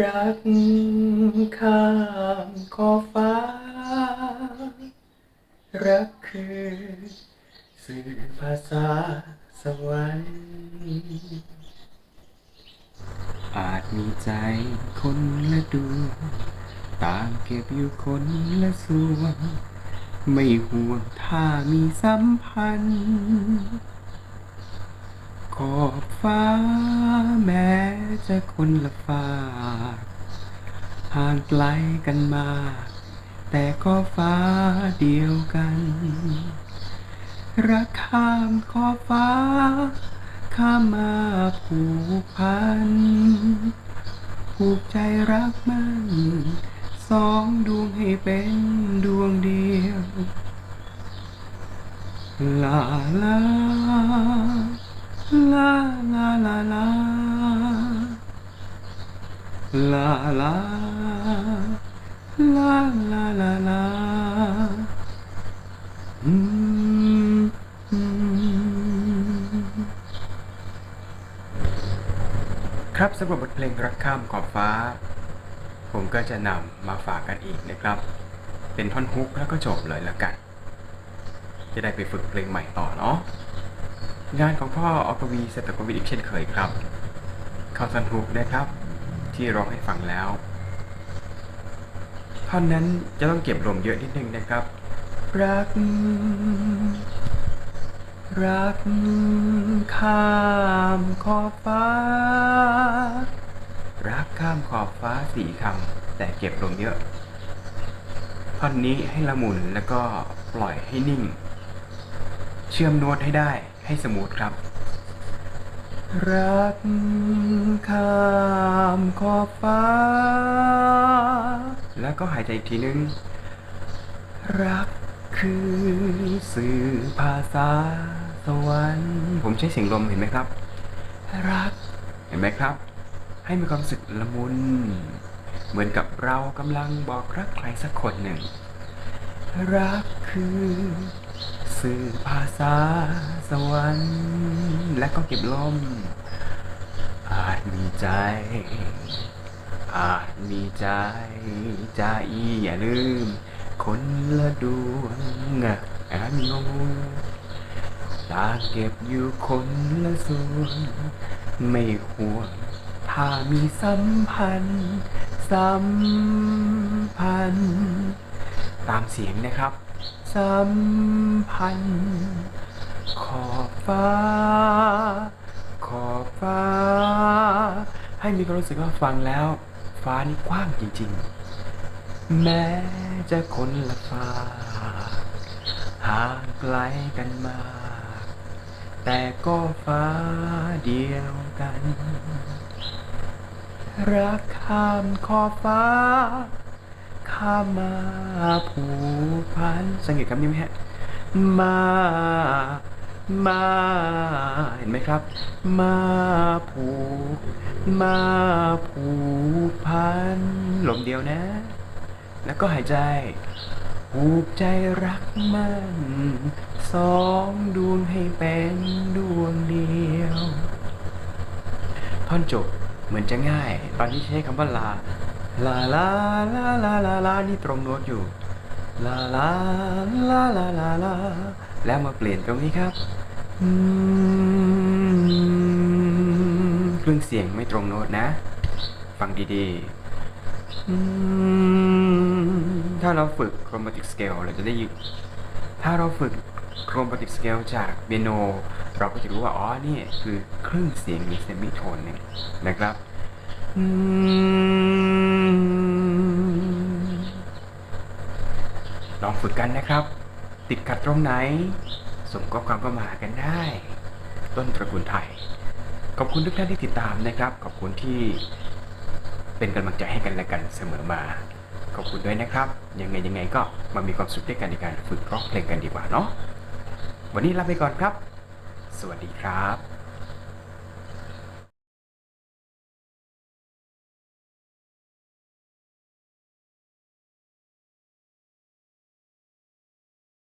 รักข้ามขอบฟ้า รักคือสื่อภาษาสวรรค์อาจมีใจคนละดวงต่างเก็บอยู่คนละส่วนไม่ห่วงถ้ามีสัมพันธ์ขอบฟ้าแม้ จะคนละฟ้ากห่างไกลกันมา แต่ก็ฟ้าเดียวกัน รักข้ามขอบฟ้า ข้ามมาผูกพัน ผูกใจรักมันสองดวงให้เป็นดวงเดียว ลาลาลาลา ลาลาลาลาลาลาอืมครับสำหรับบทเพลงรักข้ามขอบฟ้า ผมก็จะนำมาฝากกันอีกนะครับ เป็นท่อนฮุกแล้วก็จบเลยล้วกัน จะได้ไปฝึกเพลงใหม่ต่อเนาะงานของพ่อออกวีเซตกวิดอีกเช่นเคยครับ เข้าสันฮุกนะครับ ที่ร้องให้ฟังแล้ว ท่อนนั้นจะต้องเก็บลมเยอะนิดนึงนะครับ รัก รักข้ามขอบฟ้า รักข้ามขอบฟ้าสี่คำแต่เก็บลมเยอะ ท่อนนี้ให้ละมุนแล้วก็ปล่อยให้นิ่ง เชื่อมโน้ตให้ได้ให้สมูทครับ รักข้ามขอบฟ้า แล้วก็หายใจอีกทีนึง รักคือสื่อภาษาสวรรค์ผมใช้เสียงลมเห็นไหมครับ รัก เห็นไหมครับ ให้มีความรู้สึกละมุน เหมือนกับเรากำลังบอกรักใครสักคนหนึ่ง รักคือสื่อภาษาสวรรค์ และก็เก็บลมอาจมีใจ อาจมีใจใจอย่าลืม คนละดวงอะอาจงงต่างเก็บอยู่คนละส่วนไม่ห่วงถ้ามีสัมพันธ์สัมพันธ์ตามเสียงนะครับ สัมพันธ์ ขอบฟ้า ขอบฟ้า ให้มีความรู้สึกว่าฟังแล้ว ฟ้านี่กว้างจริงๆ แม้จะคนละฟ้าห่างไกลกันมากแต่ก็ฟ้าเดียวกัน รักข้ามขอบฟ้า ข้ามมาผูกพันสังเกตคำนี้ไหมฮะ มา มาเห็นไหมครับ มาผูก มาผูกพันลมเดียวนะ แล้วก็หายใจผูกใจรักมันสองดวงให้เป็นดวงเดียว ท่อนจบเหมือนจะง่าย ตอนที่ใช้คำว่าลา ลาลาลาลาลาลานี่ตรงโน้ตอยู่ ลาลาลาลาลาลาแล้วมาเปลี่ยนตรงนี้ครับอืมเครื่องเสียงไม่ตรงโน้ตนะ ฟังดีๆอืมถ้าเราฝึก chromatic scale เราจะได้ยินถ้าเราฝึก chromatic scale จากเปียโน เราก็จะรู้ว่า อ๋อ นี่คือครึ่งเสียงมีเซมิโทนหนึ่งนะครับ อืม ฝึกกันนะครับ ติดขัดตรงไหน ส่งข้อความเข้ามาหากันได้ ต้นตระกูลไทย ขอบคุณทุกท่านที่ติดตามนะครับ ขอบคุณที่เป็นกำลังใจให้กันและกันเสมอมา ขอบคุณด้วยนะครับ ยังไงยังไงก็มามีความสุขด้วยกันในการฝึกร้องเพลงกันดีกว่าเนาะวันนี้ลาไปก่อนครับ สวัสดีครับ